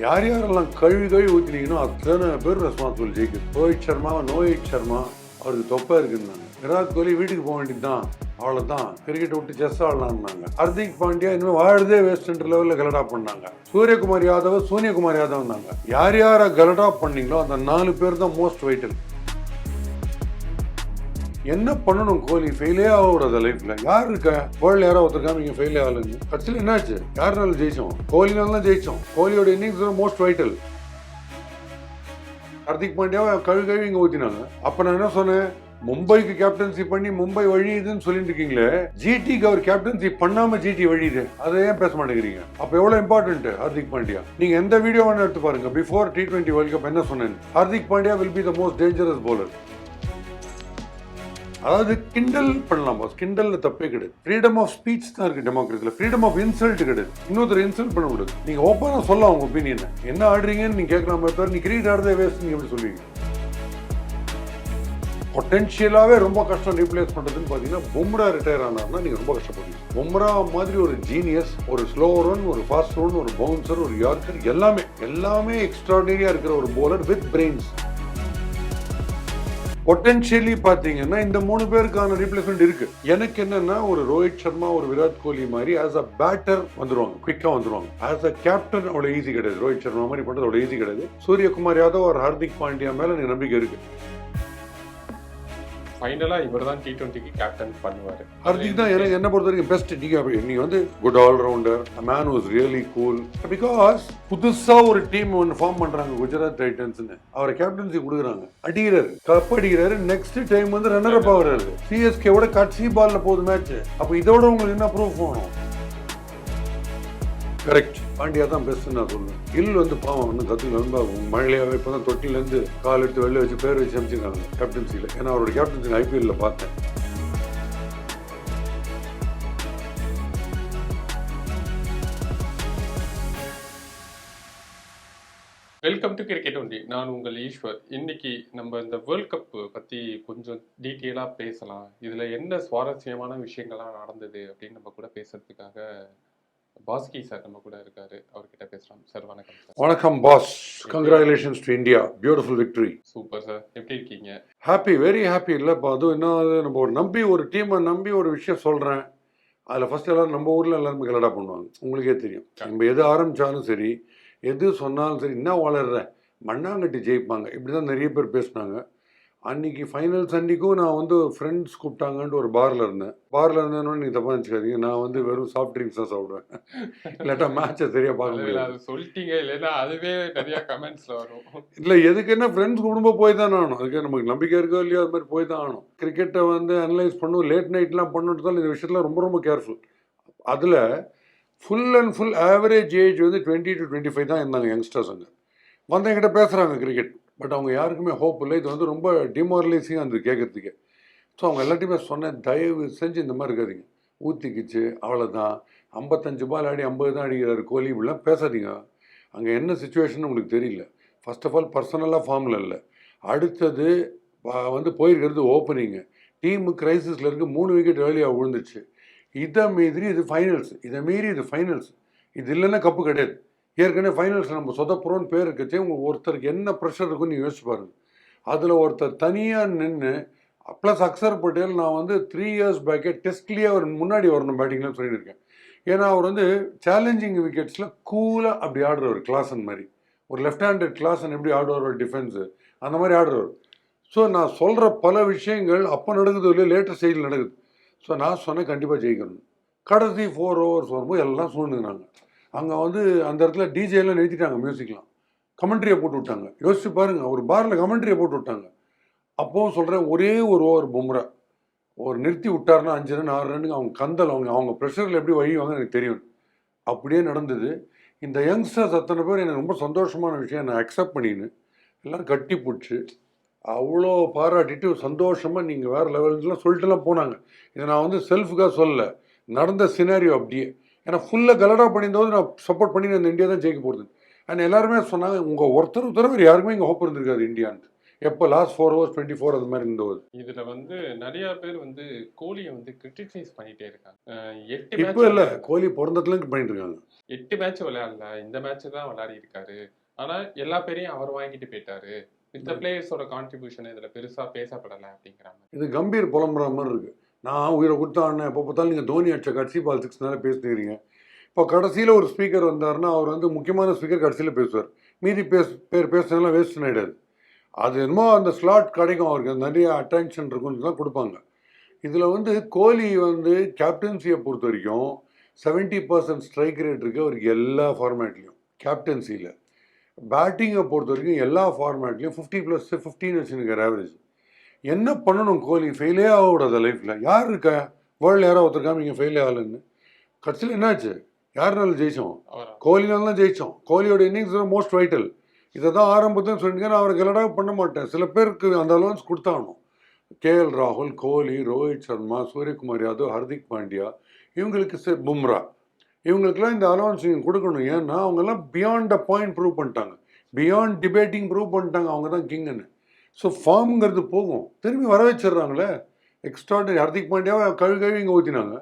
யார் யாரெல்லாம் கழுவி கழுவி ஊற்றினீங்கன்னா அத்தனை பேர் ரெஸ்பான்சிபிள் ஜெயிக்குது ரோஹித் சர்மா நோஹித் சர்மா அவருக்கு தொப்பை இருக்குன்னாங்க. விராட் கோலி வீட்டுக்கு போக வேண்டியதுதான். அவ்வளோதான் கிரிக்கெட் விட்டு செஸ் ஆடலாம்னாங்க. ஹர்திக் பாண்டியா இனிமேல் வாழ்றதே வேஸ்ட்ன்ற லெவலில் கலடா பண்ணாங்க. சூரியகுமார் யாதவ் சூரியகுமார் யாதவ்னாங்க. யார் யாரை கலடா பண்ணீங்களோ அந்த நாலு பேர் தான் மோஸ்ட் வைட்டல் என்ன பண்ணணும் கோலி? ஃபெயிலே ஆகக்கூடாது லைஃப்ல யார் இருக்கா? வேர்ல்டு யாரோ ஒருத்தருக்காம நீங்க ஃபெயிலே ஆகலைங்க. கட்சியில் என்னாச்சு? யாருனாலும் ஜெயிச்சோம்? கோலினால தான் ஜெயிச்சோம். கோலியோட இன்னிங்ஸ் மோஸ்ட் வைட்டல் ஹர்திக் பாண்டியாவை கழு கழுவி இங்கே ஊற்றினாங்க அப்போ நான் என்ன சொன்னேன்? மும்பைக்கு கேப்டன்சி பண்ணி மும்பை வழியுதுன்னு சொல்லிட்டு இருக்கீங்களே? ஜிடிக்கு அவர் கேப்டன்சி பண்ணாம ஜிடி வழியுது. அதை ஏன் பேச மாட்டேங்கிறீங்க? அப்போ எவ்வளோ இம்பார்ட்டன்ட் ஹர்திக் பாண்டியா? நீங்க எந்த வீடியோ வேணா எடுத்து பாருங்க. Before T twenty world cup என்ன சொன்னேன்? Hardik Pandya will be the most dangerous bowler அதாவது கிண்டல் பண்ணலாம் பாஸ் கிண்டல்ல தப்பே கிடையாது. ஃப்ரீடம் ஆஃப் ஸ்பீச் தான் இருக்கு டெமோக்ரஸியில் ஃப்ரீடம் ஆஃப் இன்சல்ட் கிடையாது. இன்னொருத்தர் இன்சல்ட் பண்ண முடியாது. நீங்க ஓப்பனா சொல்லலாம் உங்க ஒப்பீனியன் என்ன ஆடுறீங்கன்னு நீ கேட்கலாமே தவிர நீ கிரிக்கெட் ஆடுறதே வேஸ்ட் நீங்க எப்படி சொல்லுவீங்க? பொட்டென்ஷியலாகவே ரொம்ப கஷ்டம் ரீப்ளேஸ் பண்ணுறதுன்னு பார்த்தீங்கன்னா பும்ரா ரிட்டையர் ஆனார்னா நீங்கள் ரொம்ப கஷ்டப்படுவீங்க. பும்ரா மாதிரி ஒரு ஜீனியஸ் ஒரு ஸ்லோ ரன் ஒரு ஃபாஸ்ட் ரன் ஒரு பவுன்சர் ஒரு யார்க்கர் எல்லாமே எல்லாமே எக்ஸ்ட்ராடினரியாக இருக்கிற ஒரு போலர் வித் பிரெயின்ஸ் பொட்டென்ஷியலி பார்த்தீங்கன்னா இந்த மூணு பேருக்கான ரீப்ளேஸ்மெண்ட் இருக்கு. எனக்கு என்னன்னா ஒரு ரோஹித் சர்மா ஒரு விராட் கோலி மாதிரி ஆஸ் அ பேட்டர் வந்துருவாங்க குயிக்காக வந்துருவாங்க. ஆஸ் அ கேப்டன் அவ்வளோ ஈஸி கிடையாது. ரோஹித் சர்மா மாதிரி பண்ணுறது அவ்வளோ ஈஸி கிடையாது. சூரியகுமார் யாதவ் ஒரு ஹார்திக் பாண்டியா மேல எனக்கு நம்பிக்கை இருக்கு. ஃபைனலா இவர் தான் டி டுவெண்ட்டிக்கு கேப்டன் பண்ணுவாரு. ஹர்திக் தான் எனக்கு என்ன பொறுத்த வரைக்கும் பெஸ்ட் நீங்க நீங்க வந்து good allrounder man was really cool because புதுசா ஒரு டீம் ஒன்று ஃபார்ம் பண்றாங்க குஜராத் டைட்டன்ஸ்னு. அவரை கேப்டன்சி கொடுக்குறாங்க. அடிக்கிறாரு. கப் அடிக்கிறாரு. நெக்ஸ்ட் டைம் வந்து ரன்னர் அப் ஆகுறாரு. சிஎஸ்கேவோட கட்சி பால்ல போகுது மேட்ச் அப்போ இதோட உங்களுக்கு என்ன ப்ரூஃப் வேணும்? கரெக்ட் பாண்டியா தான் பெஸ்ட் நான் சொல்லுவேன் கில் வந்து பாவம் ஒன்றும் கற்றுக்கல ரொம்ப மழையாகவே இப்போ தான் தொட்டிலேருந்து கால் எடுத்து வெளில வச்சு பேர் வச்சு அமைச்சிருக்காங்க கேப்டன்சியில் ஏன்னா அவரோட கேப்டன்சி ஐபிஎல்ல பார்த்தேன். வெல்கம் டு கிரிக்கெட் ஒன்றி நான் உங்கள் ஈஸ்வர். இன்னைக்கு நம்ம இந்த வேர்ல்ட் கப் பற்றி கொஞ்சம் டீட்டெயிலாக பேசலாம். இதில் என்ன சுவாரஸ்யமான விஷயங்கள்லாம் நடந்தது அப்படின்னு நம்ம கூட பேசுறதுக்காக பாஸ்கி சார் நம்ம கூட இருக்காரு. அவர்கிட்ட பேசலாம். சார் வணக்கம் சார். வணக்கம் boss. Congratulations to India beautiful victory super sir. எப்படி இருக்கீங்க? ஹாப்பி வெரி ஹாப்பி இல்லைப்பா அதுவும் என்ன நம்ம ஒரு நம்பி ஒரு டீமை நம்பி ஒரு விஷயம் சொல்கிறேன் அதில் ஃபர்ஸ்ட் எல்லாரும் நம்ம ஊரில் எல்லாருமே கலடா பண்ணுவாங்க. உங்களுக்கே தெரியும். நம்ம எது ஆரம்பித்தாலும் சரி எது சொன்னாலும் சரி என்ன வளர்ற? மண்ணாங்கட்டி ஜெயிப்பாங்க. இப்படி தான் நிறைய பேர் பேசினாங்க. அன்னைக்கு ஃபைனல்ஸ் அன்னைக்கும் நான் வந்து ஃப்ரெண்ட்ஸ் கூப்பிட்டாங்கன்ட்டு ஒரு பாரில் இருந்தேன். பாரில் இருந்தேன்னு நீங்கள் தப்பாக நினச்சிக்காதீங்க. நான் வந்து வெறும் சாஃப்ட் ட்ரிங்க்ஸ் தான் சாப்பிடுவேன். இல்லாட்டா மேட்சை சரியாக பார்க்க அது சொல்லிட்டீங்க. இல்லைன்னா அதுவே நிறைய கமெண்ட்ஸ்ல வரும். இல்லை எதுக்கு என்ன ஃப்ரெண்ட்ஸ் குடும்பம் போய் தான் ஆகணும். அதுக்கு நமக்கு நம்பிக்கை இருக்கோ இல்லையோ அது மாதிரி போய் தான் ஆகணும். கிரிக்கெட்டை வந்து அனலைஸ் பண்ணும். லேட் நைட்லாம் பண்ணிட்டு தான் இந்த விஷயத்தில் ரொம்ப ரொம்ப கேர்ஃபுல் அதில் full and full average age வந்து டுவெண்ட்டி டு டுவெண்ட்டி ஃபைவ் தான் இருந்தாங்க யங்ஸ்டர்ஸ் அங்கே. வந்து என்கிட்ட பேசுகிறாங்க கிரிக்கெட் பட் அவங்க யாருக்குமே ஹோப் இல்லை. இது வந்து ரொம்ப டிமாரலைசிங்காக இருந்தது கேட்குறதுக்கு. ஸோ அவங்க எல்லாத்தையுமே சொன்னேன் தயவு செஞ்சு இந்த மாதிரி இருக்காதீங்க. ஊற்றிக்கிச்சு அவ்வளோதான் ஐம்பத்தஞ்சு பால் ஆடி ஐம்பது தான் அடிக்கிறார் கோலி இப்படிலாம் பேசாதீங்க. அங்கே என்ன சுச்சுவேஷன் உங்களுக்கு தெரியல. ஃபர்ஸ்ட் ஆஃப் ஆல் பர்சனலாக ஃபார்மில் இல்லை. அடுத்தது வந்து போயிருக்கிறது ஓப்பனிங்கு டீமு கிரைசிஸில் இருக்க மூணு விக்கெட் வேலையாக விழுந்துச்சு. இதை மீறி இது ஃபைனல்ஸ் இதை மீறி இது ஃபைனல்ஸ் இது இல்லைன்னா கப்பு கிடையாது. ஏற்கனவே ஃபைனல்ஸ் நம்ம சொதப்புறோன்னு பேர் இருக்கச்சே உங்கள் ஒருத்தருக்கு என்ன ப்ரெஷர் இருக்குன்னு யோசிச்சு பாருங்கள் அதில் ஒருத்தர் தனியாக நின்று ப்ளஸ் அக்சர் பட்டேல் நான் வந்து த்ரீ இயர்ஸ் பேக்கே டெஸ்ட்லேயே அவர் முன்னாடி வரணும் பேட்டிங்லாம் சொல்லியிருக்கேன். ஏன்னா அவர் வந்து சேலஞ்சிங் விக்கெட்ஸில் கூலாக அப்படி ஆடுறவர் கிளாஸன் மாதிரி. ஒரு லெஃப்ட் ஹேண்டட் கிளாஸன் எப்படி ஆடுவார் டிஃபென்ஸு அந்த மாதிரி ஆடுறவர். ஸோ நான் சொல்கிற பல விஷயங்கள் அப்போ நடக்குது இல்லையோ லேட்டர் ஸ்டேஜில் நடக்குது. ஸோ நான் சொன்னேன் கண்டிப்பாக ஜெயிக்கணும். கடைசி ஃபோர் ஓவர்ஸ் வரும்போது எல்லாம் சூழ்ந்துக்கிறாங்க அங்கே வந்து அந்த இடத்துல டிஜேலாம் நிறுத்திட்டாங்க மியூசிக்லாம் கமெண்ட்ரியை போட்டு விட்டாங்க. யோசிச்சு பாருங்கள் ஒரு பாரில் கமெண்ட்ரியை போட்டு விட்டாங்க. அப்போவும் சொல்கிறேன் ஒரே ஒரு ஓவர் பொம்ரா ஒரு நிறுத்தி விட்டார்னா அஞ்சு ரன் ஆறு ரன்னுக்கு அவங்க கந்தல் அவங்க அவங்க ப்ரெஷரில் எப்படி வழிவாங்க எனக்கு தெரியும். அப்படியே நடந்தது. இந்த யங்ஸ்டர்ஸ் அத்தனை பேர் எனக்கு ரொம்ப சந்தோஷமான விஷயம் நான் அக்செப்ட் பண்ணின்னு. எல்லோரும் கட்டி பிடிச்சி அவ்வளோ பாராட்டிட்டு சந்தோஷமாக நீங்கள் வேறு லெவலுக்குலாம் சொல்லிட்டுலாம் போனாங்க. இதை நான் வந்து செல்ஃபுக்காக சொல்லலை. நடந்த சினாரியோ அப்படியே. ஏன்னா ஃபுல்லாக கலடா பண்ணியிருந்தோது நான் சப்போர்ட் பண்ணி அந்த இந்தியா தான் ஜெயிக்க போகிறது அண்ட் எல்லாருமே சொன்னாங்க உங்கள் ஒருத்தர் தவிர யாருக்குமே இங்கே ஹோப் இருந்திருக்காது இந்தியான்ட்டு. எப்போ last four hours twenty four அது மாதிரி இருந்தது. இதுல வந்து நிறைய பேர் வந்து கோலியை வந்து கிரிட்டிசைஸ் பண்ணிட்டே இருக்காங்க. எட்டு இப்போ இல்லை கோலி பிறந்ததுலேருந்து பண்ணிட்டு இருக்காங்க. எட்டு மேட்ச் விளையாடல இந்த மேட்ச் தான் விளையாடி இருக்காரு. ஆனா எல்லா பேரையும் அவர் வாங்கிட்டு போயிட்டாரு. இந்த பிளேயர்ஸோட கான்ட்ரிபியூஷன் இதுல பெருசா பேசப்படல அப்படிங்கிறாங்க இது கம்பீர் புலம்புற மாதிரி இருக்கு. நான் உயிரை கொடுத்த எப்போ பார்த்தாலும் நீங்கள் தோனி அடிச்ச கடைசி பால் சிக்ஸ்னால இப்போ கடைசியில் ஒரு ஸ்பீக்கர் வந்தாருன்னா அவர் வந்து முக்கியமான ஸ்பீக்கர் கடைசியில் பேசுவார். மீதி பேச பேர் பேசுனதெல்லாம் வேஸ்ட் ஆகிடாது அது என்னமோ அந்த ஸ்லாட் கிடைக்கும். அவருக்கு நிறைய அட்டென்ஷன் இருக்குன்னு தான் கொடுப்பாங்க. இதில் வந்து கோலி வந்து கேப்டன்சியை பொறுத்த வரைக்கும் செவன்ட்டி பர்சன்ட் ஸ்ட்ரைக் ரேட் இருக்குது அவருக்கு எல்லா ஃபார்மேட்லேயும் கேப்டன்சியில் பேட்டிங்கை பொறுத்த வரைக்கும் எல்லா ஃபார்மேட்லேயும் ஃபிஃப்டி ப்ளஸ் ஃபிஃப்டின் வச்சுருக்கார் ஆவரேஜ் என்ன பண்ணணும் கோலி? ஃபெயிலே ஆகக்கூடாது லைஃப்பில் யார் இருக்கா? வேர்ல்டு யாரோ ஒருத்தருக்காம நீங்கள் ஃபெயிலே ஆகலன்னு. கடைசியில் என்னாச்சு? யாருனால ஜெயிச்சோம்? அவர்? கோலினால தான் ஜெயிச்சோம். கோலியோட இன்னிங்ஸ் மோஸ்ட் வைட்டல் இதை தான் ஆரம்பத்தில் சொல்லிட்டு நான் அவரை கலடாக பண்ண மாட்டேன் சில பேருக்கு அந்த அலவன்ஸ் கொடுத்தாகணும். கேஎல் ராகுல் கோலி ரோஹித் சர்மா சூரியகுமார் யாதவ் ஹர்திக் பாண்டியா இவங்களுக்கு சே- பும்ரா. இவங்களுக்குலாம் இந்த அலவன்ஸ் நீங்கள் கொடுக்கணும். ஏன்னா அவங்கெல்லாம் பியாண்ட் அ பாயிண்ட் ப்ரூவ் பண்ணிட்டாங்க. பியாண்ட் டிபேட்டிங் ப்ரூவ் பண்ணிட்டாங்க. அவங்க தான் கிங்குன்னு ஸோ ஃபார்முங்கிறது போகும். திரும்பி வர வச்சிடுறாங்களே. எக்ஸ்ட்ராடனரி ஹர்திக் பாண்டியாவை கழுவி கழுவி இங்கே ஊற்றினாங்க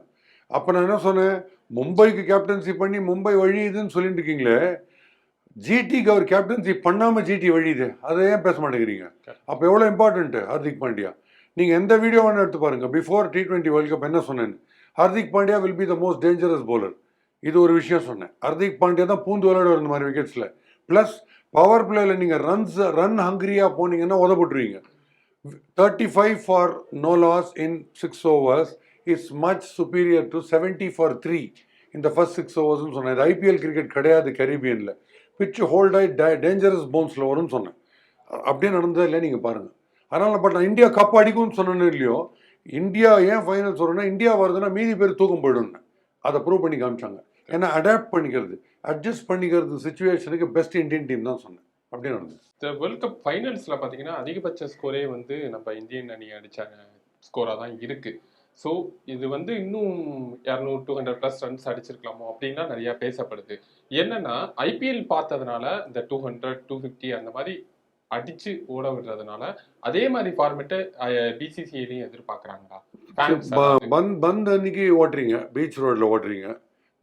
அப்போ நான் என்ன சொன்னேன்? மும்பைக்கு கேப்டன்சி பண்ணி மும்பை வழியுதுன்னு சொல்லிட்டு இருக்கீங்களே. ஜிடிக்கு அவர் கேப்டன்சி பண்ணாமல் ஜிடி வழியுது. அதை ஏன் பேச மாட்டேங்கிறீங்க? அப்போ எவ்வளோ இம்பார்ட்டன்ட்டு ஹர்திக் பாண்டியா? நீங்கள் எந்த வீடியோ வேணால் எடுத்து பாருங்கள் before T twenty world cup என்ன சொன்னேன் Hardik Pandya will be the most dangerous bowler. இது ஒரு விஷயம் சொன்னேன். ஹர்திக் பாண்டியா தான் பூந்து விளையாடுவார் இந்த மாதிரி விக்கெட்ஸில் ப்ளஸ் பவர் பிளேயில் நீங்கள் ரன்ஸ் ரன் ஹங்கிரியாக போனீங்கன்னா உதப்பட்டுருவீங்க. Thirty five for no loss in six overs is much superior to seventy for three இந்த ஃபர்ஸ்ட் சிக்ஸ் ஓவர்ஸ்னு சொன்னேன். இது ஐபிஎல் கிரிக்கெட் கிடையாது கரீபியனில் பிச் ஹோல்ட் ஆகி டேஞ்சரஸ் பவுன்ஸில் வரும்னு சொன்னேன். அப்படியே நடந்ததே இல்லை நீங்கள் பாருங்கள் அதனால் பட் நான் இந்தியா கப் அடிக்கும்னு சொன்னேன்னு இல்லையோ இந்தியா ஏன் ஃபைனல் சொல்கிறேன்னா இந்தியா வருதுன்னா மீதி பேர் தூக்கம் போயிடும்னு. அதை ப்ரூவ் பண்ணி காமிச்சாங்க. ஏன்னா அடாப்ட் பண்ணிக்கிறது. அட்ஜஸ்ட் பண்ணிக்கிறது சுச்சுவேஷனுக்கு பெஸ்ட் இந்தியன் டீம் தான் சொன்னேன். அப்படியே நடந்தது. இந்த வேர்ல்ட் கப் ஃபைனல்ஸ்ல பாத்தீங்கன்னா அதிகபட்ச ஸ்கோரே வந்து நம்ம இந்தியன் அணி அடிச்ச ஸ்கோரா தான் இருக்கு. ஸோ இது வந்து இன்னும் இரநூறு டூ ஹண்ட்ரட் ப்ளஸ் ரன்ஸ் அடிச்சிருக்கலாமோ அப்படின்னா நிறைய பேசப்படுது. என்னன்னா ஐபிஎல் பார்த்ததுனால இந்த டூ ஹண்ட்ரட் டூ ஃபிஃப்டி அந்த மாதிரி அடிச்சு ஓட விடுறதுனால அதே மாதிரி ஃபார்மேட்டு பிசிசிஐலையும் எதிர்பார்க்கறாங்களா? பந்த் அன்னைக்கு ஓட்டுறீங்க பீச் ரோட்டில் ஓட்டுறீங்க.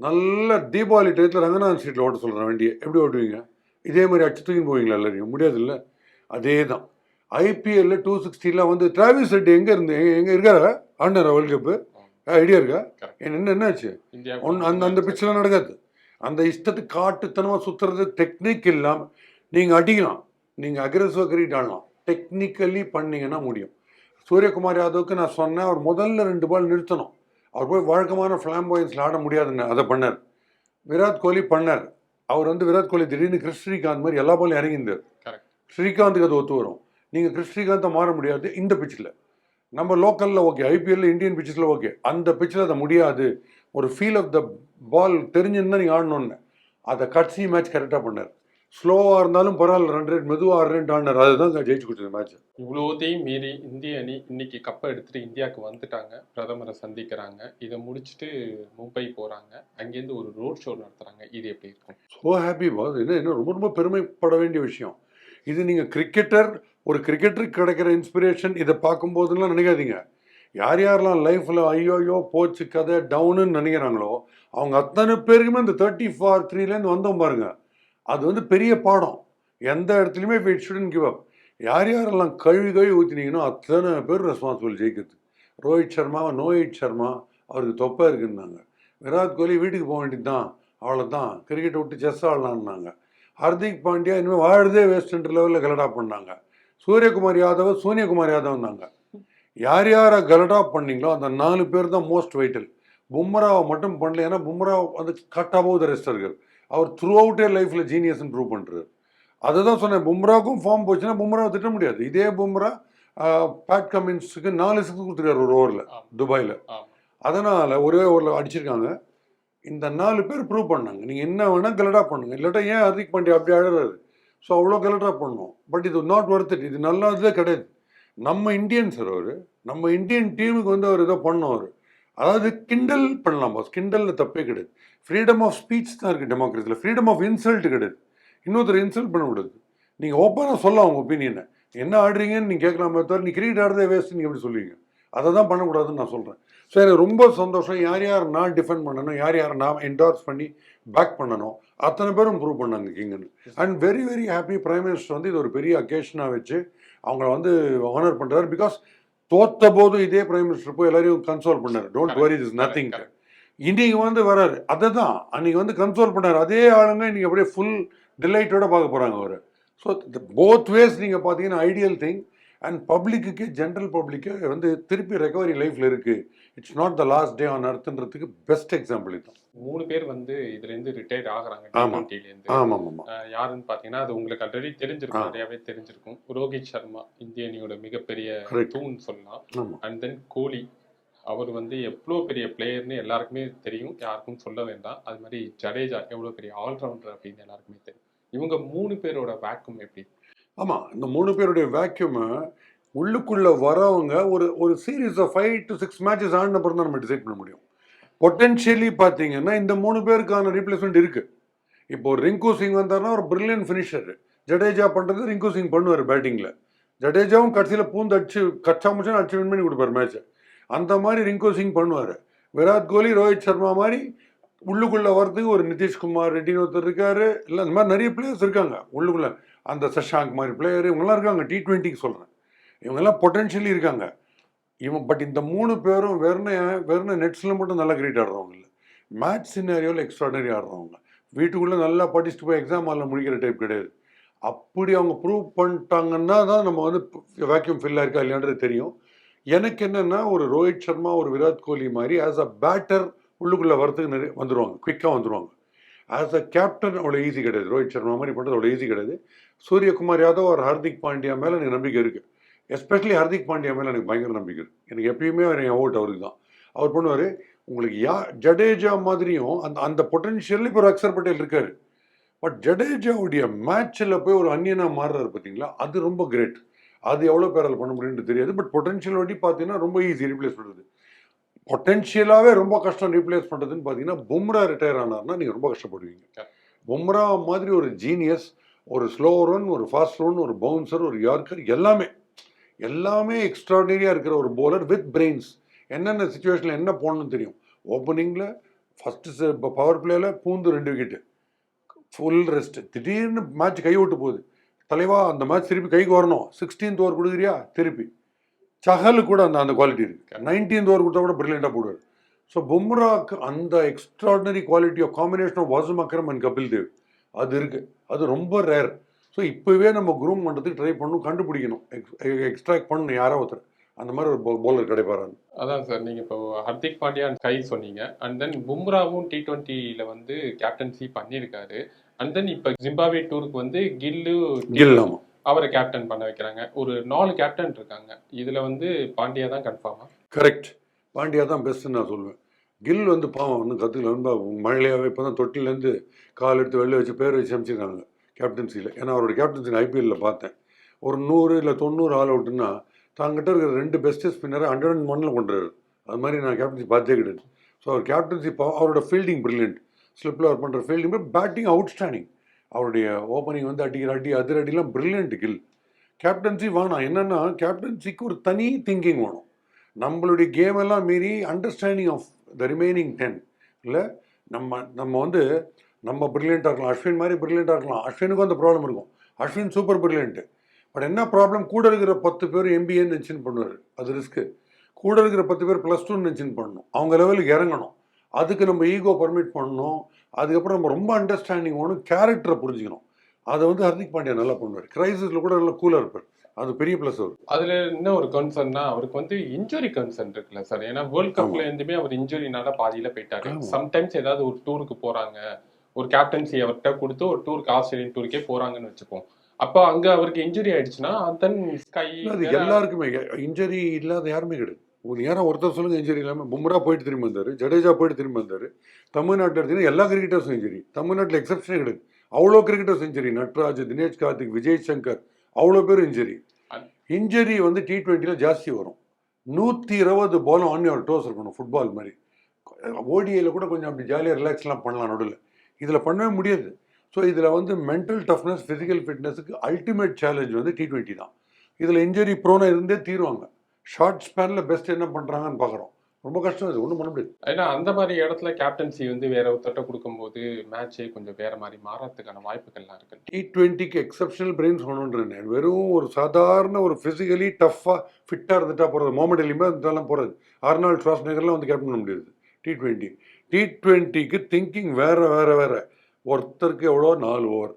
நல்ல தீபாவளி டயத்தில் ரங்கநாதன் ஸ்ட்ரீட்டில் ஓட்ட சொல்கிறேன் வண்டியை. எப்படி ஓட்டுவீங்க? இதே மாதிரி அடிச்சு தூக்கின்னு போவீங்களா எல்லாரையும்? முடியாது இல்லை அதே தான் ஐபிஎல்ல டூ சிக்ஸ்டிலாம் வந்து டிராவிஸ் ரெட்டி எங்கே இருந்து எங்கே இருக்காரா? ஆண்டாரா வேர்ல்ட் கப்பு ஐடியா இருக்கா. என்ன என்னாச்சு ஒன் அந்த அந்த பிச்சில் நடக்காது. அந்த இஷ்டத்துக்கு காட்டுத்தனமாக சுற்றுறது டெக்னிக் இல்லாமல் நீங்கள் அடிக்கலாம். நீங்கள் அக்ரெசிவாக கிரிக்கெட் ஆடலாம். டெக்னிக்கலி பண்ணீங்கன்னா முடியும். சூரியகுமார் யாதவுக்கு நான் சொன்னேன் அவர் முதல்ல ரெண்டு பால் நிறுத்தணும். அவர் போய் வழக்கமான ஃப்ளாம்போயன்ஸில் ஆட முடியாதுன்னு அதை பண்ணார். விராட் கோலி பண்ணார். அவர் வந்து விராட் கோலி திடீர்னு கிறிஸ் ஸ்ரீகாந்த் மாதிரி எல்லா பாலும் இறங்கியிருந்தார். ஸ்ரீகாந்துக்கு அது ஒத்து வரும். நீங்கள் கிறிஸ் ஸ்ரீகாந்தை மாற முடியாது இந்த பிச்சில் நம்ம லோக்கலில் ஓகே ஐபிஎல்ல இந்தியன் பிச்சஸில் ஓகே அந்த பிச்சில் அதை முடியாது. ஒரு ஃபீல் ஆஃப் த பால் தெரிஞ்சுன்னு நீங்கள் ஆடணுன்னு அதை கடைசி மேட்ச் கரெக்டாக பண்ணார். ஸ்லோவாக இருந்தாலும் பரவாயில்ல ரன் ரேட் மெதுவாக ரன் ஆடினார் அதுதான் ஜெயிச்சு கொடுத்தது மேட்ச் இவ்வளோதையும் மீறி இந்திய அணி இன்னைக்கு கப்பை எடுத்துட்டு இந்தியாவுக்கு வந்துட்டாங்க. பிரதமரை சந்திக்கிறாங்க. இதை முடிச்சுட்டு மும்பை போறாங்க. அங்கேருந்து ஒரு ரோட் ஷோ நடத்துறாங்க. இது எப்படி இருக்கும்? ஸோ ஹாப்பி பாஸ் இது என்ன ரொம்ப ரொம்ப பெருமைப்பட வேண்டிய விஷயம். இது நீங்கள் கிரிக்கெட்டர் ஒரு கிரிக்கெட்டருக்கு கிடைக்கிற இன்ஸ்பிரேஷன் இதை பார்க்கும்போதெல்லாம் நினைக்காதீங்க. யார் யாரெல்லாம் லைஃப்பில் ஐயோயோ போச்சு கதை டவுனுன்னு நினைக்கிறாங்களோ அவங்க அத்தனை பேருக்குமே இந்த தேர்ட்டி ஃபார் த்ரீலேருந்து வந்தோம் பாருங்க. அது வந்து பெரிய பாடம். எந்த இடத்துலையுமே இட் ஷுடன் கிவ் அப் யார் யாரெல்லாம் கழுவி கழுவி ஊற்றினீங்கன்னா அத்தனை பேர் ரெஸ்பான்சிபிள் ஜெயிக்கிறது. ரோஹித் சர்மா நோஹித் சர்மா அவருக்கு தொப்பை இருக்குன்னாங்க. விராட் கோலி வீட்டுக்கு போக வேண்டியது தான் அவ்வளோதான் கிரிக்கெட்டை விட்டு செஸ் ஆடலான்னாங்க. ஹர்திக் பாண்டியா இனிமேல் வாழுதே வேஸ்ட்ன்ற லெவலில் கலடா பண்ணாங்க. சூரியகுமார் யாதவ் சூரியகுமார் யாதவ்னாங்க யார் யாரை கலடா பண்ணீங்களோ அந்த நாலு பேர் தான் மோஸ்ட் வைட்டல் பும்ராவை மட்டும் பண்ணல ஏன்னா பும்ரா வந்து கட் அபவ் த ரெஸ்டர்கள் அவர் த்ரூ அவுட்டே லைஃப்பில் ஜீனியஸ்னு ப்ரூவ் பண்ணுறாரு அதை தான் சொன்னேன் பும்ராவுக்கும் ஃபார்ம் போச்சுன்னா பும்ராவை திட்ட முடியாது. இதே பும்ரா பேட் கமின்ஸுக்கு நாலு சிக்ஸ் கொடுத்துருக்காரு ஒரு ஓவரில். துபாயில். அதனால் ஒரே ஓவரில் அடிச்சிருக்காங்க. இந்த நாலு பேர் ப்ரூவ் பண்ணாங்க. நீங்கள் என்ன வேணால் கலடா பண்ணுங்க. இல்லாட்டா ஏன் ஹர்திக் பாண்டியா அப்படி அழறாரு ஸோ அவ்வளோ கலடா பண்ணோம். பட் இது நாட் ஒர்த் இட் இது நல்லதே கிடையாது. நம்ம இந்தியன் சார் அவர் நம்ம இந்தியன் டீமுக்கு வந்து அவர் ஏதோ பண்ணோம் அவர். அதாவது கிண்டல் பண்ணலாம் பாஸ் கிண்டலில் தப்பே கிடையாது. ஃப்ரீடம் ஆஃப் ஸ்பீச் தான் இருக்குது டெமோக்ரஸியில் ஃப்ரீடம் ஆஃப் இன்சல்ட் கிடையாது இன்னொருத்தர் இன்சல்ட் பண்ண பண்ணக்கூடாது நீங்கள் ஓப்பனாக சொல்லலாம் உங்கள் ஒப்பீனியனை என்ன ஆடுறீங்கன்னு நீங்கள் கேட்கலாமே தவிர நீ கிரிக்கெட் ஆடுறதே வேஸ்ட் நீங்கள் எப்படி சொல்லுவீங்க? அதை தான் பண்ணக்கூடாதுன்னு நான் சொல்கிறேன் ஸோ எனக்கு ரொம்ப சந்தோஷம். யார் யார் நான் டிஃபெண்ட் பண்ணணும்? யார் யார் நான் என்டார்ஸ் பண்ணி பேக் பண்ணணும்? அத்தனை பேரும் ப்ரூவ் பண்ணாங்க கிங்கன்னு and very very happy prime minister வந்து இது ஒரு பெரிய அக்கேஷனாக வச்சு அவங்கள வந்து ஆனர் பண்ணுறாரு பிகாஸ் தோத்த போதும் இதே பிரைம் மினிஸ்டர் போய் எல்லாரையும் கன்சோல் பண்ணார். டோன்ட் வரி இஸ் நத்திங் இன்னைக்கு வந்து வராரு அதை தான் அன்னைக்கு வந்து கன்சோல் பண்ணார். அதே ஆளுங்க இன்னைக்கு அப்படியே ஃபுல் டிலைட்டோட பார்க்க போகிறாங்க அவர். ஸோ போத் வேஸ் நீங்கள் பார்த்தீங்கன்னா ideal thing and public general public வந்து திருப்பி ரெக்கவரி லைஃப்பில் இருக்குது it's not the last day on அர்த்ன்றதுக்கு best example இதுதான் மூணு பேர் வந்து இதுல இருந்து ரிட்டையர்ட் ஆகுறாங்க. ஆமா. T20 ல இருந்து. ஆமாம் ஆமாம் யாருன்னு பாத்தீங்கன்னா அது உங்களுக்கு ஆல்ரெடி தெரிஞ்சிருக்கும். நிறையவே தெரிஞ்சிருக்கும். ரோஹித் சர்மா இந்திய அணியோட மிகப்பெரிய. தூண் சொல்லலாம். அண்ட் தென் கோலி. அவர் வந்து எவ்வளோ பெரிய பிளேயர்னு எல்லாருக்குமே தெரியும். யாருக்கும் சொல்ல வேண்டாம். அது மாதிரி ஜடேஜா எவ்வளோ பெரிய ஆல்ரவுண்டர் அப்படின்னு எல்லாருக்குமே தெரியும். இவங்க மூணு பேரோட வேக்கும் எப்படி? ஆமாம் இந்த மூணு பேருடைய வேக்யூமை உள்ளுக்குள்ளே வரவங்க ஒரு ஒரு series of five to six matches ஆடின அப்புறம் தான் நம்ம டிசைட் பண்ண முடியும். பொட்டென்ஷியலி பார்த்தீங்கன்னா இந்த மூணு பேருக்கான ரீப்ளேஸ்மெண்ட் இருக்குது இப்போ ரிங்கு சிங் வந்தாருன்னா ஒரு பிரில்லியன் ஃபினிஷர் ஜடேஜா பண்ணுறது ரிங்கு சிங் பண்ணுவார் பேட்டிங்கில் ஜடேஜாவும் கடைசியில் பூந்து அடிச்சு கச்சா முச்சா அடிச்சு வின் பண்ணி கொடுப்பார் மேட்ச்சை அந்த மாதிரி ரிங்கு சிங் பண்ணுவார். விராட் கோலி ரோஹித் சர்மா மாதிரி உள்ளுக்குள்ளே வரதுக்கு ஒரு நிதிஷ்குமார் ரெட்டின்னு ஒருத்தர் இருக்காரு. இல்லை இந்த மாதிரி நிறைய பிளேயர்ஸ் இருக்காங்க. உள்ளுக்குள்ளே அந்த சஷாங்க் மாதிரி பிளேயர் இவங்கெல்லாம் இருக்காங்க. டி ட்வெண்ட்டிக்கு சொல்கிறேன் இவங்கெல்லாம் பொட்டென்ஷியலி இருக்காங்க. இவன் பட் இந்த மூணு பேரும் வெறும் வெறும் நெட்ஸில் மட்டும் நல்லா கிரிக்கெட் ஆடுறவங்க இல்லை. மேட்ச் சினாரியோவில் எக்ஸ்ட்ராடனரி ஆடுறவங்க. வீட்டுக்குள்ளே நல்லா படிச்சுட்டு போய் எக்ஸாம் ஹாலில் முடிக்கிற டைப் கிடையாது. அப்படி அவங்க ப்ரூவ் பண்ணிட்டாங்கன்னா தான் நம்ம வந்து வேக்யூம் ஃபில்லாக இருக்கா இல்லையான்றது தெரியும். எனக்கு என்னென்னா ஒரு ரோஹித் சர்மா ஒரு விராட் கோலி மாதிரி ஆஸ் அ பேட்டர் உள்ளுக்குள்ளே வரதுக்கு நிறைய வந்துடுவாங்க குயிக்காக வந்துடுவாங்க ஆஸ் அ கேப்டன் அவ்வளோ ஈஸி கிடையாது. ரோஹித் சர்மா மாதிரி பண்ணுறது அவ்வளோ ஈஸி கிடையாது. சூரியகுமார் யாதவ் ஒரு ஹார்திக் பாண்டியா மேலே எனக்கு நம்பிக்கை இருக்குது எஸ்பெஷலி ஹார்திக் பாண்டியா மேலே எனக்கு பயங்கர நம்பிக்கை இருக்குது எனக்கு எப்பயுமே அவர் என் அவுட் அவருக்கு தான். அவர் பண்ணுவார் உங்களுக்கு யா ஜடேஜா மாதிரியும் அந்த அந்த பொட்டன்ஷியல் இப்போ ஒரு அக்சர் பட்டேல் இருக்காரு. பட் ஜடேஜாவுடைய மேட்ச்சில் போய் ஒரு அந்நியனாக மாறுறாரு பார்த்தீங்களா அது ரொம்ப கிரேட் அது எவ்வளோ பேரால் பண்ண முடியும்னு தெரியாது. பட் பொட்டன்ஷியல் வட்டி பார்த்தீங்கன்னா ரொம்ப ஈஸி ரீப்ளேஸ் பண்ணுறது பொட்டென்ஷியலாகவே ரொம்ப கஷ்டம் ரீப்ளேஸ் பண்ணுறதுன்னு பார்த்தீங்கன்னா பும்ரா ரிட்டையர் ஆனார்னா நீங்கள் ரொம்ப கஷ்டப்படுவீங்க. பும்ரா மாதிரி ஒரு ஜீனியஸ் ஒரு ஸ்லோ ரன் ஒரு ஃபாஸ்ட் ரன் ஒரு பவுன்சர் ஒரு யார்க்கர் எல்லாமே எல்லாமே எக்ஸ்ட்ராடனரியாக இருக்கிற ஒரு bowler வித் பிரெயின்ஸ் என்னென்ன சுச்சுவேஷனில் என்ன போடணும்னு தெரியும்? ஓப்பனிங்கில் ஃபஸ்ட்டு இப்போ பவர் பிளேயில் பூந்து ரெண்டு விக்கெட்டு ஃபுல் ரெஸ்ட் திடீர்னு மேட்ச் கை விட்டு போகுது. தலைவா அந்த மேட்ச் திருப்பி கைக்கு வரணும். சிக்ஸ்டீன்த் ஓவர் கொடுக்குறியா? திருப்பி. சஹலு கூட அந்த அந்த குவாலிட்டி இருக்கு. நைன்டீன்த் ஓவர் கொடுத்தா கூட பிரில்லியண்டாக போடுவார். ஸோ பும்ராக்கு அந்த extraordinary quality of combination of Wasim Akram and Kapil Dev அது இருக்கு. அது ரொம்ப ரேர் ஸோ இப்போவே நம்ம குரூம் பண்ணுறதுக்கு ட்ரை பண்ணணும் கண்டுபிடிக்கணும். எக்ஸ்ட்ராக்ட் பண்ணணும் யாரோ ஒருத்தர். அந்த மாதிரி ஒரு பவுலர் கிடைப்பாரான்னு. அதான் சார் நீங்க இப்போ ஹர்திக் பாண்டியா கை சொன்னீங்க. அண்ட் தென் பும்ராவும் டி டுவெண்ட்டில வந்து கேப்டன்சி பண்ணியிருக்காரு. அண்ட் தென் இப்போ ஜிம்பாவே டூருக்கு வந்து கில்லு கில் ஆமாம் அவரை கேப்டன் பண்ண வைக்கிறாங்க. ஒரு நாலு கேப்டன் இருக்காங்க. இதுல வந்து பாண்டியா தான் கன்ஃபார்மா கரெக்ட் பாண்டியா தான் பெஸ்ட்டுன்னு நான் சொல்லுவேன் கில் வந்து பாவம் வந்து கற்றுக்கல ரொம்ப மழையாகவே இப்போ தான் தொட்டிலேருந்து கால் எடுத்து வெளில வச்சு பேர் வச்சு அமைச்சிருக்காங்க கேப்டன்சியில் ஏன்னா அவரோட கேப்டன்சி ஐபிஎல்லில் பார்த்தேன். ஒரு நூறு இல்லை தொண்ணூறு ஆல் அவுட்டுன்னா தாங்கிட்ட இருக்கிற ரெண்டு பெஸ்ட்டு ஸ்பின்னரை ஹண்ட்ரட் அண்ட் ஒனில் கொண்டுறாரு அது மாதிரி நான் கேப்டன்சி பார்த்தே கிடையாது. ஸோ அவர் கேப்டன்சி அவரோட ஃபீல்டிங் பிரில்லியன்ட் ஸ்லிப்பில் ஒர்க் பண்ணுற ஃபீல்டிங் பேட்டிங் அவுட் ஸ்டாண்டிங் அவருடைய ஓப்பனிங் வந்து அடிக்கிற அடி அதிர அடிலாம் பிரில்லியன்ட் கில் கேப்டன்சி வேணாம் என்னென்னா கேப்டன்சிக்கு ஒரு தனி திங்கிங் வேணும். நம்மளுடைய கேம் எல்லாம் மீறி understanding of the remaining ten இல்லை நம்ம நம்ம வந்து நம்ம பிரில்லியண்ட்டாக இருக்கலாம். அஸ்வின் மாதிரி பிரில்லியண்ட்டாக இருக்கலாம். அஸ்வினுக்கும் அந்த ப்ராப்ளம் இருக்கும். அஸ்வின் சூப்பர் பிரில்லியண்ட்டு பட் என்ன ப்ராப்ளம் கூட இருக்கிற பத்து பேர் எம்பிஏன்னு மென்ஷன் பண்ணுவார். அது ரிஸ்க்கு கூட இருக்கிற பத்து பேர் ப்ளஸ் டூன்னு மென்ஷன் பண்ணணும். அவங்க லெவலுக்கு இறங்கணும். அதுக்கு நம்ம ஈகோ பர்மிட் பண்ணணும். அதுக்கப்புறம் நம்ம ரொம்ப அண்டர்ஸ்டாண்டிங் வேணும் கேரக்டரை புரிஞ்சுக்கணும். அதை வந்து ஹர்திக் பாண்டியா நல்லா பண்ணுவார். கிரைசிஸில் கூட நல்லா கூலாக இருப்பார். அது பெரிய ப்ளஸ் அவர். அதுல என்ன ஒரு கன்சர்ன்னா அவருக்கு வந்து இன்ஜுரி கன்சர்ன் இருக்குல்ல சார் ஏன்னா வேர்ல்ட் கப்ல இருந்துமே அவர் இன்ஜுரினால பாதியில போயிட்டாரு. சம்டைம்ஸ் ஏதாவது ஒரு டூருக்கு போறாங்க. ஒரு கேப்டன்சி அவர்கிட்ட கொடுத்து ஒரு டூருக்கு ஆஸ்திரேலியன் டூருக்கே போறாங்கன்னு வச்சுப்போம். அப்போ அங்க அவருக்கு இன்ஜுரி ஆயிடுச்சுன்னா தென் ஸ்கை அது எல்லாருக்குமே. இன்ஜரி இல்லாத யாருமே கிடையாது. ஒரு யாரும் ஒருத்தர் சொல்லுங்க செஞ்சுரி இல்லாமல் பும்ரா போயிட்டு திரும்பி வந்தார் ஜடேஜா போயிட்டு திரும்பி வந்தார். தமிழ்நாட்டில் எடுத்தீங்கன்னா எல்லா கிரிக்கெட்டர்ஸும் செஞ்சுரி தமிழ்நாட்டில் எக்ஸப்ஷனே கிடையாது. அவ்வளோ கிரிக்கெட்டர் செஞ்சுரி நட்ராஜ் தினேஷ் கார்த்திக் விஜய் சங்கர் அவ்வளோ பேர் இன்ஜரி இன்ஜரி வந்து டி ட்வெண்ட்டியில் ஜாஸ்தி வரும். நூற்றி இருபது பாலும் ஆன் யுவர் டோஸ் இருக்கணும் ஃபுட்பால் மாதிரி. ஓடிஐயில் கூட கொஞ்சம் அப்படி ஜாலியாக ரிலாக்ஸ்லாம் பண்ணலாம் நடுவில். இதில் பண்ணவே முடியாது. ஸோ இதில் வந்து மென்டல் டஃப்னஸ் ஃபிசிக்கல் ஃபிட்னஸுக்கு அல்டிமேட் சேலஞ்ச் வந்து டி ட்வெண்ட்டி தான். இதில் இன்ஜுரி ப்ரோனாக இருந்தே தீருவாங்க. ஷார்ட் ஸ்பேனில் பெஸ்ட் என்ன பண்ணுறாங்கன்னு பார்க்குறோம் ரொம்ப கஷ்டம் இது ஒன்றும் பண்ண முடியாது. ஏன்னா அந்த மாதிரி இடத்துல கேப்டன்சி வந்து வேற ஒருத்தட்ட கொடுக்கும்போது மேட்சே கொஞ்சம் வேற மாதிரி மாறத்துக்கான வாய்ப்புகள்லாம் இருக்கு. டி ட்வெண்ட்டிக்கு எக்ஸப்ஷனல் பிரெயின்ஸ் வேணுன்றேன் வெறும் ஒரு சாதாரண ஒரு ஃபிசிக்கலி டஃப்பாக ஃபிட்டாக இருந்துட்டா போகிறது மோமெண்ட் எலிமே அதெல்லாம் போகிறது ஆர்னால் ட்ராஸ் நகர்லாம் வந்து கேப்டன் பண்ண முடியாது. டி ட்வெண்ட்டி டி ட்வெண்ட்டிக்கு திங்கிங் வேறு வேறு வேறு. ஒருத்தருக்கு எவ்வளோ நாலு ஓவர்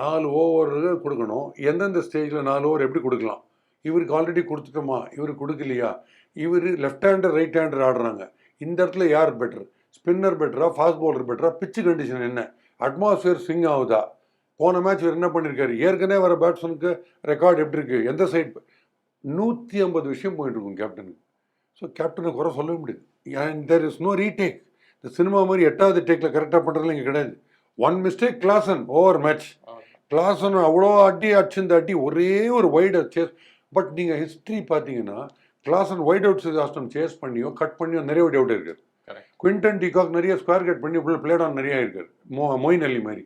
நாலு ஓவர் கொடுக்கணும். எந்தெந்த ஸ்டேஜில் நாலு ஓவர் எப்படி கொடுக்கலாம்? இவருக்கு ஆல்ரெடி கொடுத்துட்டோமா? இவருக்கு கொடுக்கலையா? இவர் லெஃப்ட் ஹேண்டர் ரைட் ஹேண்டர் ஆடுறாங்க. இந்த இடத்துல யார் பெட்டர் ஸ்பின்னர் பெட்டரா ஃபாஸ்ட் பவுலர் பெட்டரா பிச்சு கண்டிஷன் என்ன? அட்மாஸ்பியர் ஸ்விங் ஆகுதா? போன மேட்ச் இவர் என்ன பண்ணியிருக்காரு ஏற்கனவே வர பேட்ஸ்மனுக்கு ரெக்கார்ட் எப்படி இருக்கு? எந்த சைட் நூற்றி ஐம்பது விஷயம் போயிட்டு இருக்கும் கேப்டனுக்கு ஸோ கேப்டனை குறை சொல்லவே முடியாது. And there is no retake இந்த சினிமா மாதிரி எட்டாவது டேக்கில் கரெக்டாக பண்ணுறதுல இங்கே கிடையாது. One mistake Klaasen over match Klaasen அவ்வளோ அடி அடிச்சிருந்த அடி ஒரே ஒரு வைடு சேஸ் பட் நீங்கள் ஹிஸ்ட்ரி பார்த்தீங்கன்னா கிளாசன் வைட் அவுட் சிதாஸ்டம் சேஸ் பண்ணியோ கட் பண்ணியோ நிறைய wide out Correct. Quinton de Kock நிறைய ஸ்கொயர் கட் பண்ணி உள்ள பிளேட் ஆன் நிறைய இருக்காரு மோ மொயின் அலி மாதிரி.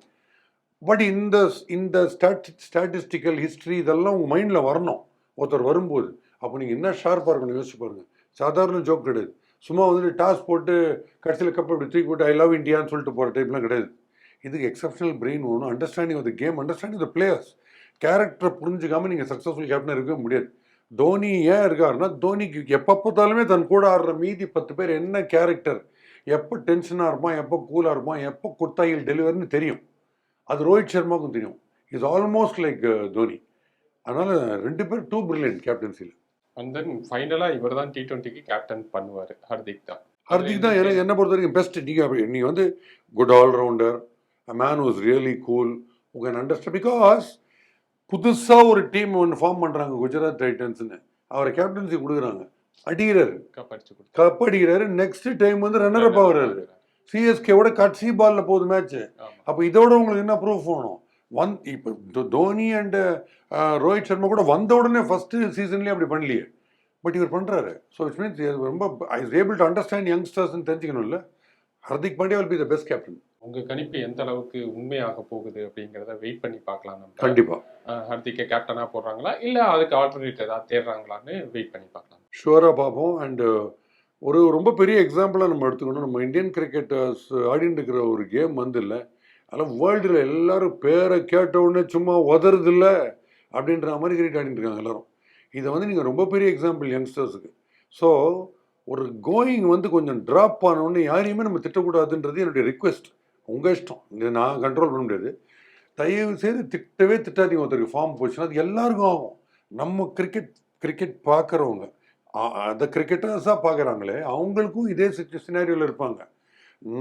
பட் இந்த இந்த ஸ்டாட் ஸ்டாட்டிஸ்டிக்கல் ஹிஸ்ட்ரி இதெல்லாம் உங்கள் மைண்டில் வரணும். ஒருத்தர் வரும்போது. அப்போ நீங்கள் என்ன ஷார்ப்பாக இருக்கணும் யோசிச்சு பாருங்கள் சாதாரண ஜோக் கிடையாது. சும்மா வந்துட்டு டாஸ் போட்டு கடைசியில் கப் இப்படி தூக்கி போட்டு ஐ லவ் இந்தியான்னு சொல்லிட்டு போகிற டைப்லாம் கிடையாது. இதுக்கு எக்ஸப்ஷனல் பிரெயின் வேணும். Understanding of the game understanding the players கேரக்டரை புரிஞ்சுக்காம நீங்கள் சக்ஸஸ்ஃபுல் கேப்டன் இருக்கவே முடியாது. தோனி ஏன் இருக்காருன்னா தோனிக்கு எப்போ பார்த்தாலுமே தன் கூட ஆடுற மீதி பத்து பேர் என்ன கேரக்டர் எப்போ டென்ஷனாக இருப்பான் எப்போ கூலாக இருப்பான் எப்போ குத்தாயில் டெலிவரின்னு தெரியும். அது ரோஹித் சர்மாவுக்கும் தெரியும். Is almost like Dhoni. அதனால் ரெண்டு பேர் டூ பிரில்லியன்ட் கேப்டன்சியில் அண்ட் தென் ஃபைனலா இவர் தான் டி டுவெண்ட்டிக்கு கேப்டன் பண்ணுவாரு ஹர்திக் தான். ஹர்திக் தான் என்ன பொறுத்த வரைக்கும் பெஸ்ட் நீங்கள் நீங்கள் வந்து good allrounder a man was really cool can understand because புதுசாக ஒரு டீம் ஒன்று ஃபார்ம் பண்ணுறாங்க குஜராத் டைட்டன்ஸ்னு. அவரை கேப்டன்சி கொடுக்குறாங்க. அடிக்கிறாரு. கப் அடிக்கிறாரு நெக்ஸ்ட் டைம் வந்து ரன்னர் அப் ஆகுறாரு. சிஎஸ்கேவோட கட்சி பாலில் போகுது மேட்ச் ஆமா. அப்போ இதோட உங்களுக்கு என்ன ப்ரூஃப் வேணும்? வந் இப்போ தோனி அண்ட் ரோஹித் சர்மா கூட வந்த உடனே ஃபர்ஸ்ட் சீசன்லேயே அப்படி பண்ணலையே. பட் இவர் பண்ணுறாரு ஸோ இட்ஸ் மீன்ஸ் ரொம்ப I is able to understand யங்ஸ்டர்ஸ்னு தெரிஞ்சுக்கணும்ல. Hardik Pandya will be the best captain உங்க கணிப்பு எந்த அளவுக்கு உண்மையாக போகுது அப்படிங்கறத வெயிட் பண்ணி பார்க்கலாம் நம்ம. கண்டிப்பாக அஹ் ஹர்திக்கை கேப்டனா போடுறாங்களா? இல்ல அதுக்கு ஆல்டர்னேட் ஏதாவது தேடுறாங்களான்னு வெயிட் பண்ணி பார்க்கலாம். ஷுவராக பார்ப்போம். அண்டு ஒரு ரொம்ப பெரிய எக்ஸாம்பிளாக நம்ம எடுத்துக்கணும். நம்ம இந்தியன் கிரிக்கெட்டர்ஸ் ஆடிட்டு இருக்கிற ஒரு கேம் வந்து இல்லை. அதெல்லாம் வேர்ல்டில் எல்லாரும் பேரை கேட்ட உடனே சும்மா உதறது இல்ல அப்படின்ற மாதிரி கிரிக்கெட் ஆடிட்டு இருக்காங்க எல்லாரும். இதை வந்து நீங்கள் ரொம்ப பெரிய எக்ஸாம்பிள் யங்ஸ்டர்ஸுக்கு ஸோ ஒரு கோயிங் வந்து கொஞ்சம் ட்ராப் ஆனவுடனே யாரையுமே நம்ம திட்டக்கூடாதுன்றது என்னுடைய ரிக்வெஸ்ட் உங்கள் இஷ்டம். இது நான் கண்ட்ரோல் பண்ண முடியாது. தயவு செய்து திட்டவே திட்டாதீங்க ஒருத்தருக்கு ஃபார்ம் போச்சுன்னா அது எல்லாருக்கும் ஆகும். நம்ம கிரிக்கெட் கிரிக்கெட் பார்க்குறவங்க. அதை கிரிக்கெட்டர்ஸாக பார்க்குறாங்களே அவங்களுக்கும் இதே சினாரியோவில் இருப்பாங்க.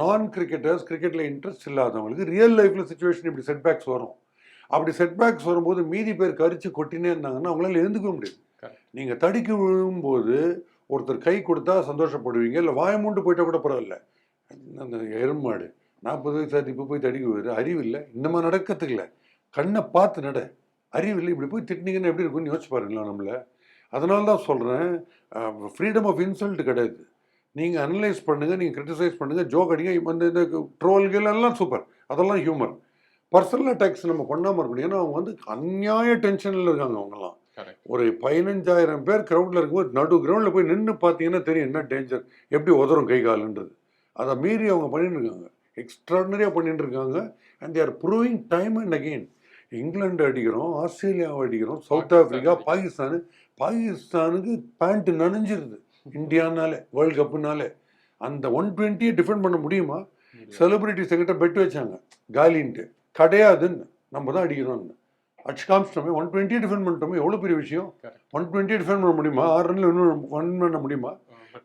நான் கிரிக்கெட்டர்ஸ் கிரிக்கெட்டில் இன்ட்ரெஸ்ட் இல்லாதவங்களுக்கு ரியல் லைஃப்பில் சுச்சுவேஷன் இப்படி செட்பேக்ஸ் வரும். அப்படி செட்பேக்ஸ் வரும்போது மீதி பேர் கரிச்சு கொட்டினே இருந்தாங்கன்னா அவங்களால எழுந்துக்க முடியாது. நீங்கள் தடுக்கி விழும்போது ஒருத்தர் கை கொடுத்தா சந்தோஷப்படுவீங்க இல்லை வாய மூண்டு போயிட்டா கூட பரவாயில்ல. அந்த எருமாடு. நாற்பது வயசு ஆச்சு இப்போ போய் தடிக்க வருது அறிவு இல்லை இன்னமா நடக்கிறதுக்கு இல்லை. கண்ணை பார்த்து நட. அறிவு இல்லை இப்படி போய் திட்டினீங்கன்னா எப்படி இருக்கும்னு யோசிச்சு பாருங்களா நம்மளை. அதனால தான் சொல்கிறேன் ஃப்ரீடம் ஆஃப் இன்சல்ட் கிடையாது. நீங்கள் அனலைஸ் பண்ணுங்கள் நீங்கள் கிரிட்டிசைஸ் பண்ணுங்கள் ஜோக் அடிங்க. இப்ப இந்த இந்த ட்ரோல்கள் எல்லாம் சூப்பர் அதெல்லாம் ஹியூமர் பர்சனல் அட்டாக்ஸ் நம்ம பண்ணாமல் இருக்கணும் ஏன்னா அவங்க வந்து அந்நியாய டென்ஷனில் இருக்காங்க அவங்கலாம். ஒரு பதினஞ்சாயிரம் பேர் க்ரௌடில் இருக்கும்போது நடு கிரவுண்டில் போய் நின்று பார்த்தீங்கன்னா தெரியும் என்ன டேஞ்சர் எப்படி உதறும் கை காலுன்றது. அதை மீறி அவங்க பண்ணிட்டு இருக்காங்க. எக்ஸ்ட்ராடனரியாக பண்ணிட்டு இருக்காங்க and there proving time and again England அடிக்கிறோம் ஆஸ்திரேலியாவை அடிக்கிறோம் சவுத் ஆப்பிரிக்கா பாகிஸ்தானு பாகிஸ்தானுக்கு பேண்ட் நனைஞ்சிருது. இந்தியானாலே வேர்ல்டு கப்புனாலே அந்த ஒன் டுவெண்ட்டியை டிஃபெண்ட் பண்ண முடியுமா? செலிபிரிட்டிஸ் கிட்ட பெட் வச்சாங்க. காலின்ட்டு. கிடையாதுன்னு நம்ம தான் அடிக்கிறோம்னு. அடிச்சு காமிச்சிட்டோமே ஒன் டுவெண்ட்டி டிஃபெண்ட் பண்ணிட்டோமே எவ்வளோ பெரிய விஷயம். ஒன் டுவெண்ட்டி டிஃபெண்ட் பண்ண முடியுமா? ஆறு ரன்ல வின் வின் பண்ண முடியுமா?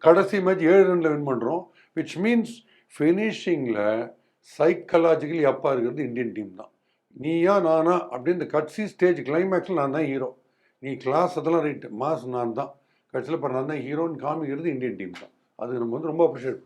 கடைசி மேட்ச் ஏழு ரன்ல வின் பண்ணுறோம் விச் மீன்ஸ் ஃபினிஷிங்கில் சைக்கலாஜிக்கலி அப்பா இருக்கிறது இந்தியன் டீம் தான். நீயா நானா அப்படின்னு இந்த கட்சி ஸ்டேஜ் கிளைமேக்ஸில் நான் தான் ஹீரோ நீ கிளாஸ் அதெல்லாம் ரைட்டு மாஸ் நான் தான். கட்சியில் இப்போ நான் தான் ஹீரோன்னு காமிக்கிறது இந்தியன் டீம் தான். அது நம்ம வந்து ரொம்ப அப்ரிஷியேட்